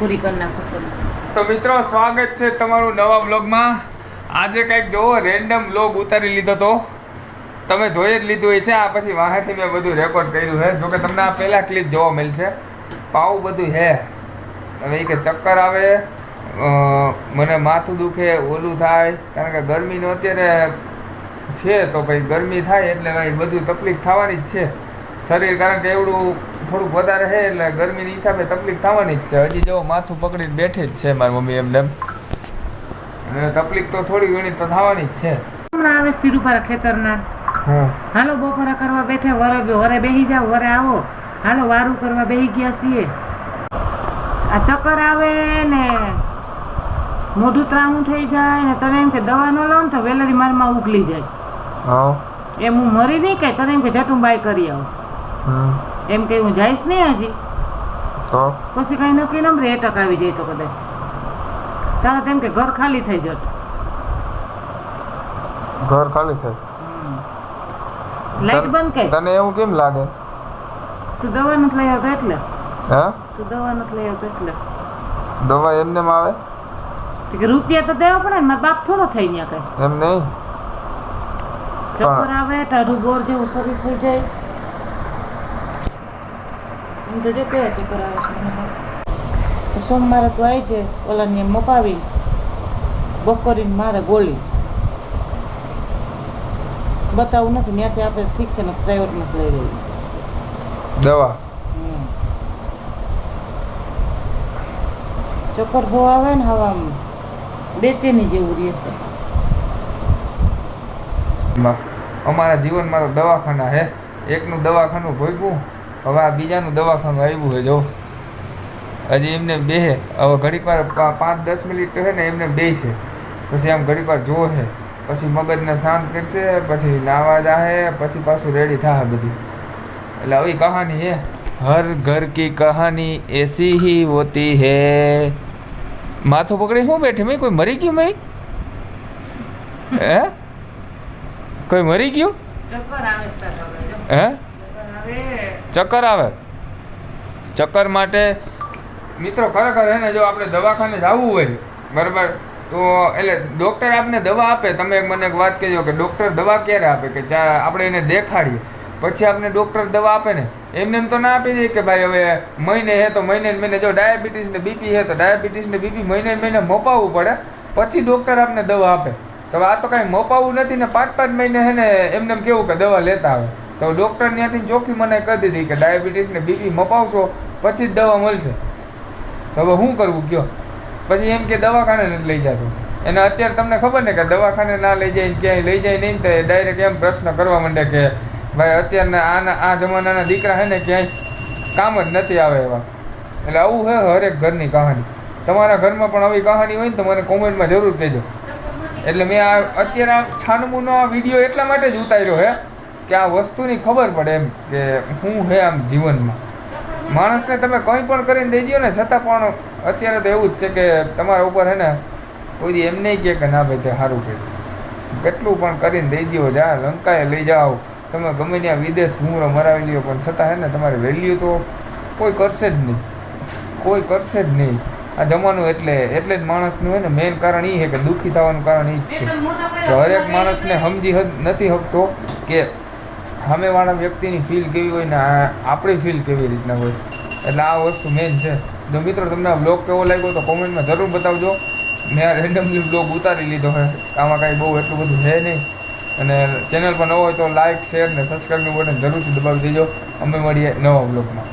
પૂરી કરી નાખો તો મિત્રો, સ્વાગત છે તમારું નવા બ્લોગમાં. આજે કંઈક જોવો, રેન્ડમ બ્લોગ ઉતારી લીધો તો. તમે જોઈ જ લીધું હોય છે આ પછી વાહેથી મેં બધું રેકોર્ડ કર્યું છે જોકે તમને આ પહેલાં ક્લિપ જોવા મળશે. પાવું બધું હે. હવે એ કે ચક્કર આવે. મને માથું દુખે, ઓલું થાય. કારણ કે ગરમીનું અત્યારે છે તો ભાઈ ગરમી થાય એટલે ભાઈ બધું તકલીફ થવાની જ છે. શરીર, કારણ કે એવડું થોડુંક વધારે છે એટલે ગરમીની હિસાબે તકલીફ થવાની જ છે. હજી જો માથું પકડીને બેઠી જ છે મારી મમ્મી એમને એમ. તકલીફ તો થોડી ઘણી તો થવાની જ છે. હમણાં આવે છે ખેતરના. હાલો બપોરા કરવા બેઠે વરે વરે બેહી જાવ વરે આવો. હાલો વારું કરવા બેહી ગયા છીએ. આ ચક્કર આવે ને મોઢું ત્રાહું થઈ જાય ને તને એમ કે દવા ન લો ને તો વેલરી મારમાં ઉકલી જાય. એમ હું મરી નહીં કે તને એમ કે જટું બાય કરી આવું. એમ કઈ હું જઈશ નહીં હજી? તો? પછી કઈ નક્કી નમ એ ટકા જાય તો કદાચ. તારા તેમ કે ઘર ખાલી થઈ જત. ઘર ખાલી થાય. લાઈટ બંધ કે તને એવું કેમ લાગે? તું દવા નથી લઈ આવતો એટલે? હા? તું દવા નથી લઈ આવતો એટલે? દવા એમને એમ આવે કે રૂપિયા તો દેવા પડે ને બાપ થોડો થઈ ત્યાં કઈ. એમ નહીં? ચક્કર આવે ટાઢું બોર જેવું શરીર થઈ જાય. એમ તો જો કેવા ચક્કર આવે છે. મને તો સોમવારે તું આવી છે ઓલાને એમ મપાવી. બપોરીને મારે ગોળી. બતાવું નથી ત્યાંથી આપણે ઠીક છે ને પ્રાઇવેટમાં લઈ રહ્યું દવા. ચક્કર બહુ આવે ને હવામાં. બેચેની જેવું રહે છે. અમારા જીવનમાં તો દવાખાના હે. એકનું દવાખાનું ભોગવું હવે આ બીજાનું દવાખાનું આવ્યું છે જો. હજી એમને બેહે હવે ઘડીક વાર પાંચ દસ મિનિટ છે ને એમને બેસે પછી આમ ઘડીક વાર જોશે પછી મગજને શાંત કરશે પછી નાવા જાહે પછી પાછું રેડી થાય બધી. એટલે આવી કહાની હે હર ઘર કી કહાની એસી હી હોતી હે. માથું પકડી શું બેઠી? મેં કોઈ મરી ગયું મેં? હે? કોઈ મરી ગયું? છે. હે? ચક્કર આવે. ચક્કર માટે મિત્રો ખરેખર હે ને, જો આપણે દવાખાને જવું હોય, બરાબર, તો એટલે ડૉક્ટર આપને દવા આપે. તમે મને એક વાત કહેજો કે ડૉક્ટર દવા ક્યારે આપે? કે જ્યાં આપણે એને દેખાડીએ. પછી આપણે ડૉક્ટર દવા આપે ને. એમને એમ તો ના આપી દે કે ભાઈ હવે મહિને હે તો મહિને મહિને, જો ડાયાબિટીસ ને બીપી હે તો ડાયાબિટીસ ને બીપી મહિને મહિને મપાવવું પડે. પછી ડૉક્ટર આપને દવા આપે. તો આ તો કાંઈ મપાવવું નથી ને, પાંચ પાંચ મહિને હે ને, એમને એમ કેવું કે દવા લેતા આવે. તો ડૉક્ટર ત્યાંથી ચોખ્ખી મને કહી દીધી કે ડાયાબિટીસને બીપી મપાવશો, પછી જ દવા મળશે. તો હવે શું કરવું કયો? પછી એમ કે દવાખાને નથી લઈ જતો. એને અત્યારે તમને ખબર ને કે દવાખાને ના લઈ જાય ક્યાંય લઈ જાય નહીં તો ડાયરેક્ટ એમ પ્રશ્ન કરવા માંડે કે ભાઈ અત્યારના આના, આ જમાનાના દીકરા છે ને ક્યાંય કામ જ નથી આવે એવા. એટલે આવું છે હરેક ઘરની કહાની. તમારા ઘરમાં પણ આવી કહાની હોય ને તો મને કોમેન્ટમાં જરૂર કહેજો. એટલે મેં આ અત્યારે આ છાનમુનો આ વીડિયો એટલા માટે જ ઉતાર્યો છે કે આ વસ્તુની ખબર પડે એમ કે હું હે આમ જીવનમાં. માણસને તમે કંઈ પણ કરીને દઈ દો ને, છતાં પણ અત્યારે તો એવું જ છે કે તમારા ઉપર છે ને કોઈ એમ નહીં કહે કે ના ભાઈ, તે સારું છે. કેટલું પણ કરીને દઈ દો જા, લંકાએ લઈ જાઓ. તમે ગમે ત્યાં વિદેશ ઘૂમરો મરાવી લ્યો, પણ છતાં હે ને તમારી વેલ્યુ તો કોઈ કરશે જ નહીં. કોઈ કરશે જ નહીં. આ જમાનું એટલે એટલે જ માણસનું હોય ને મેઇન કારણ એ છે કે દુઃખી થવાનું કારણ એ જ છે. હરેક માણસને સમજી નથી શકતો કે સામેવાળા વ્યક્તિની ફીલ કેવી હોય ને આપણી ફીલ કેવી રીતના હોય. એટલે આ વસ્તુ મેઇન છે. જો મિત્રો, તમને બ્લોગ કેવો લાગ્યો તો કોમેન્ટમાં જરૂર બતાવજો. મેં આ રેન્ડમલી બ્લોગ ઉતારી લીધો છે આમાં કાંઈ બહુ એટલું બધું છે નહીં. અને ચેનલ પર નવો હોય તો લાઇક શેર ને સબસ્ક્રાઈબનું બટન જરૂરથી દબાવી દેજો. અમે મળીએ નવા બ્લોગમાં